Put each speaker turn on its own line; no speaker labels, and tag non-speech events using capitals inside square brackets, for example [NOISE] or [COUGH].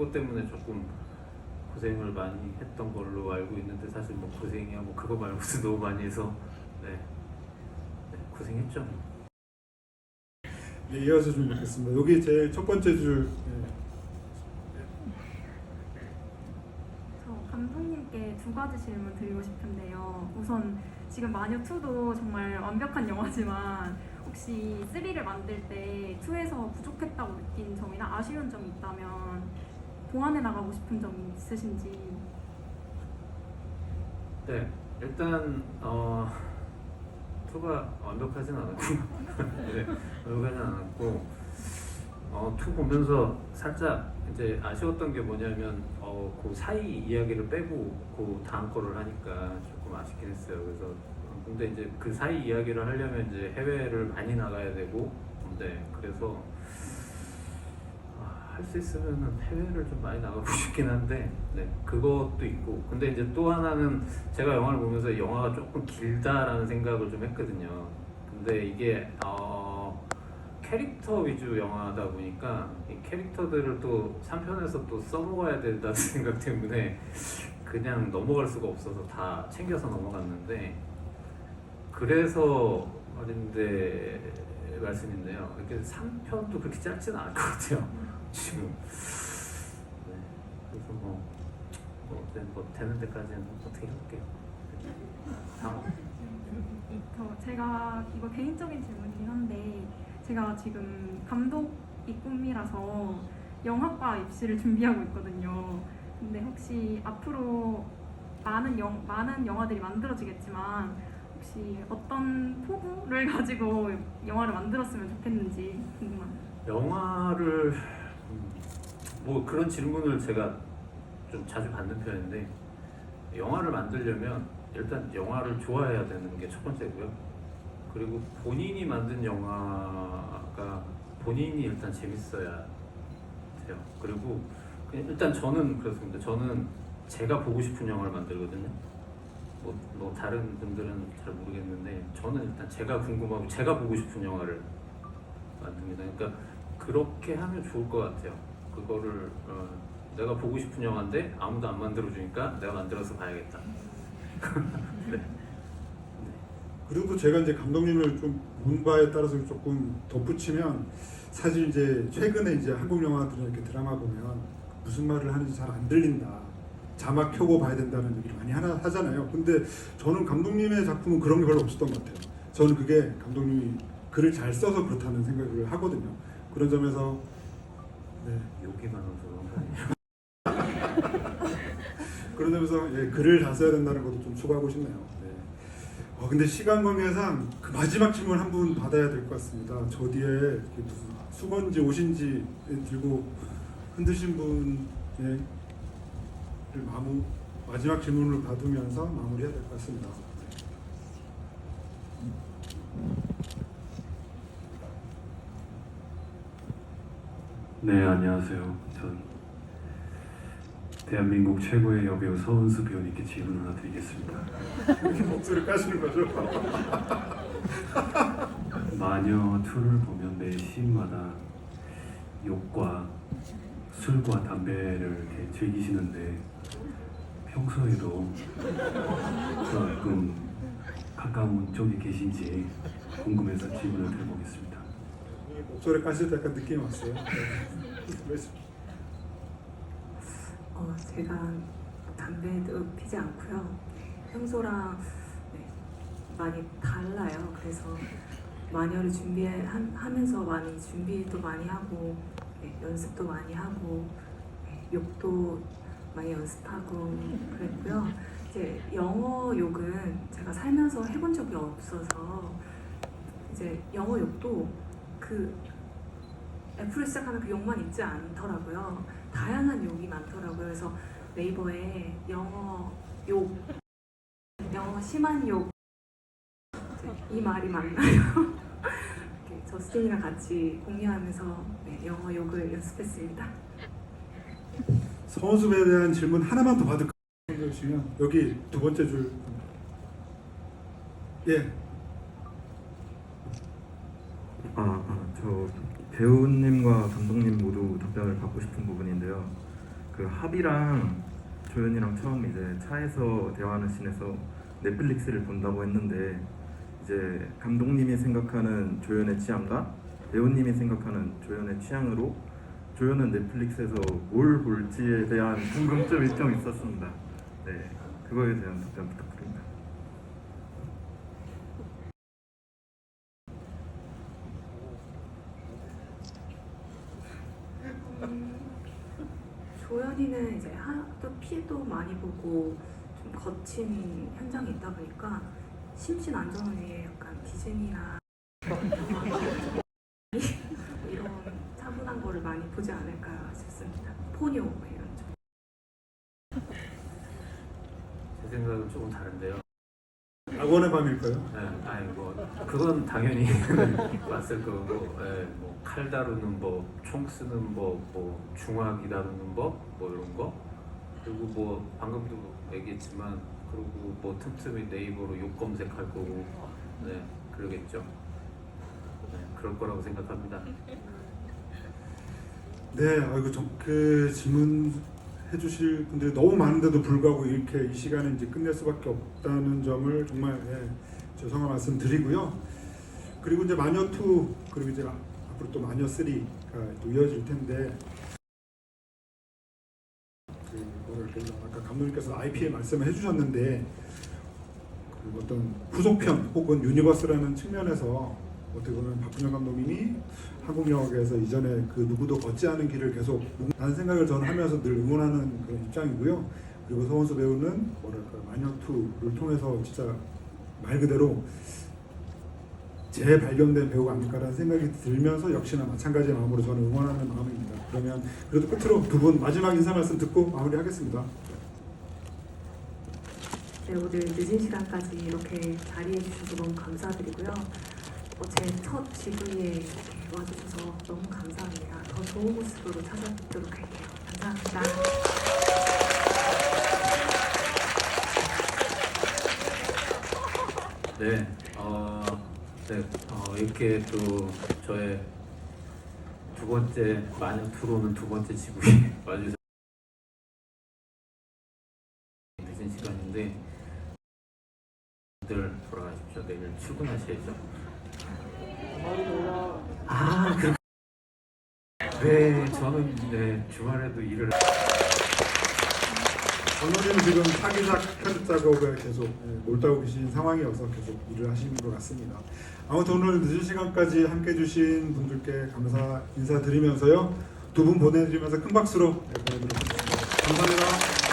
그것 때문에 조금 고생을 많이 했던 걸로 알고 있는데 사실 뭐 고생이야 뭐 그거 말고도 너무 많이 해서 네, 네 고생했죠.
네, 이어서 좀 뵙겠습니다. 여기 제일 첫 번째 줄 예.
저 감독님께 두 가지 질문 드리고 싶은데요. 우선 지금 마녀 2도 정말 완벽한 영화지만 혹시 3를 만들 때 2에서 부족했다고 느낀 점이나 아쉬운 점이 있다면 보완해 나가고 싶은 점이 있으신지
네, 일단 어 투가 완벽하진 않았고, [LAUGHS] 네, 완벽하진 않았고, 어 투 보면서 살짝 이제 아쉬웠던 게 뭐냐면 어 그 사이 이야기를 빼고 그 다음 거를 하니까 조금 아쉽긴 했어요. 그래서 어, 근데 이제 그 사이 이야기를 하려면 이제 해외를 많이 나가야 되고, 네, 그래서 할 수 있으면 해외를 좀 많이 나가고 싶긴 한데 네 그것도 있고. 근데 이제 또 하나는 제가 영화를 보면서 영화가 조금 길다라는 생각을 좀 했거든요. 근데 이게 어 캐릭터 위주 영화다 보니까 이 캐릭터들을 또 3편에서 또 써먹어야 된다는 [LAUGHS] 생각 때문에 그냥 넘어갈 수가 없어서 다 챙겨서 넘어갔는데 그래서 말인데 말씀인데요. 이렇게 3편도 그렇게 짧지는 않을 것 같아요 지금 네, 그래서 뭐, 뭐, 어쨌든 뭐 되는 데까지는 어떻게 해볼게요 다음
저 제가 이거 개인적인 질문이긴 한데 제가 지금 감독이 꿈이라서 영화과 입시를 준비하고 있거든요. 근데 혹시 앞으로 많은 영 많은 영화들이 만들어지겠지만 혹시 어떤 포부를 [LAUGHS] 가지고 영화를 만들었으면 좋겠는지 궁금합니다.
영화를 음, 뭐 그런 질문을 제가 좀 자주 받는 편인데 영화를 만들려면 일단 영화를 좋아해야 되는 게 첫 번째고요. 그리고 본인이 만든 영화가 본인이 일단 재밌어야 돼요. 그리고 일단 저는 그렇습니다. 저는 제가 보고 싶은 영화를 만들거든요. 뭐, 뭐 다른 분들은 잘 모르겠는데 저는 일단 제가 궁금하고 제가 보고 싶은 영화를 만듭니다. 그러니까 그렇게 하면 좋을 것 같아요. 그거를 어, 내가 보고 싶은 영화인데 아무도 안 만들어 주니까 내가 만들어서 봐야겠다. [LAUGHS] 네.
그리고 제가 이제 감독님을 좀본 바에 따라서 조금 덧붙이면 사실 이제 최근에 이제 한국 영화들은 이렇게 드라마 보면 무슨 말을 하는지 잘 안 들린다. 자막 켜고 봐야 된다는 얘기를 많이 하나 하잖아요. 근데 저는 감독님의 작품은 그런 게 별로 없었던 것 같아요. 저는 그게 감독님이 글을 잘 써서 그렇다는 생각을 하거든요. 그런 점에서 네.
욕이 많아서 그런 거 아니에요?
그런 점에서 예, 글을 다 써야 된다는 것도 좀 추가하고 싶네요. 네. 어, 근데 시간 관계상 그 마지막 질문 한 분 받아야 될 것 같습니다. 저 뒤에 이렇게 무슨 수건지 옷인지 들고 흔드신 분의 를 마무 마지막 질문을 받으면서 마무리해야 될 것 같습니다.
네, 안녕하세요. 전 대한민국 최고의 여배우 서은수 배우님께 질문 하나 드리겠습니다. [LAUGHS]
목소리 까시는 거죠? [LAUGHS]
마녀 2를 보면 매 씬마다 욕과 술과 담배를 이렇게 즐기시는데 평소에도 조금 가까운 쪽에 계신지 궁금해서 질문을 드려보겠습니다.
목소리 까실 때 약간 느낌이 왔어요. 네.
어, 제가 담배도 피지 않고요. 평소랑 네, 많이 달라요. 그래서 마녀를 준비하면서 많이 준비도 많이 하고 네, 연습도 많이 하고 네, 욕도 많이 연습하고 그랬고요. 이제 영어 욕은 제가 살면서 해본 적이 없어서 이제 영어 욕도 그 F를 시작하는 그 욕만 있지 않더라고요. 다양한 욕이 많더라고요. 그래서 네이버에 영어 욕, 영어 심한 욕, 이 말이 맞나요? 이렇게 저스틴이랑 같이 공유하면서 네, 영어 욕을 연습했습니다.
서원수에 대한 질문 하나만 더 받을까요? 주시면 여기 두 번째 줄. 예.
아, 아, 저 배우님과 감독님 모두 답변을 받고 싶은 부분인데요. 그 합이랑 조연이랑 처음 이제 차에서 대화하는 씬에서 넷플릭스를 본다고 했는데 이제 감독님이 생각하는 조연의 취향과 배우님이 생각하는 조연의 취향으로 조연은 넷플릭스에서 뭘 볼지에 대한 궁금점이 좀 있었습니다. 네, 그거에 대한 답변 부탁드립니다.
조연이는 이제 하도 피도 많이 보고 좀 거친 현장이 있다 보니까 심신 안정을 위해 약간 디즈니나 [LAUGHS] 이런 차분한 거를 많이 보지 않을까 싶습니다. 포뇨 뭐 이런 좀.
제 생각은 조금 다른데요.
악원의 밤일까요?
네, 아니 뭐 그건 당연히 [LAUGHS] 왔을 거고, 예, 뭐칼 다루는 법, 총 쓰는 법, 뭐 중화기 다루는 법, 뭐 이런 거. 그리고 뭐 방금도 얘기했지만 그리고 뭐 틈틈이 네이버로 욕 검색할 거고, 네, 그러겠죠. 네, 그럴 거라고 생각합니다.
네, 아이고 좀 그 질문 해주실 분들이 너무 많은데도 불구하고 이렇게 이 시간에 이제 끝낼 수밖에 없다는 점을 정말 예, 죄송한 말씀 드리고요. 그리고 이제 마녀 2 그리고 이제 앞으로 또 마녀 3가 또 이어질 텐데 그 아까 감독님께서 IP에 말씀을 해주셨는데 그 어떤 후속편 혹은 유니버스라는 측면에서 어떻게 보면 박준영 감독님이 한국 영화계에서 이전에 그 누구도 걷지 않은 길을 계속 라는 생각을 저는 하면서 늘 응원하는 그런 입장이고요. 그리고 서원수 배우는 뭐랄까 마녀2를 통해서 진짜 말 그대로 재발견된 배우가 아닐까라는 생각이 들면서 역시나 마찬가지의 마음으로 저는 응원하는 마음입니다. 그러면 그래도 끝으로 두 분 마지막 인사 말씀 듣고 마무리하겠습니다.
네, 오늘 늦은 시간까지 이렇게 자리해 주셔서 너무 감사드리고요. 어, 제 첫 GV에 이렇게 와주셔서 너무 감사합니다. 더 좋은 모습으로 찾아뵙도록 할게요. 감사합니다.
네, 어, 네, 어, 이렇게 또 저의 두 번째 마녀 투로는 두 번째 지구에 [LAUGHS] 와주셔서 늦은 시간인데 늘 돌아가십시오. 내일 출근하셔야죠. 아, 그. 네, 저는 네 주말에도 일을.
오늘은 지금 차기작 편집 작업에 계속 예, 몰두하고 계신 상황이어서 계속 일을 하시는 것 같습니다. 아무튼 오늘 늦은 시간까지 함께 해주신 분들께 감사 인사드리면서요. 두 분 보내드리면서 큰 박수로 예, 보내드리겠습니다. 감사합니다.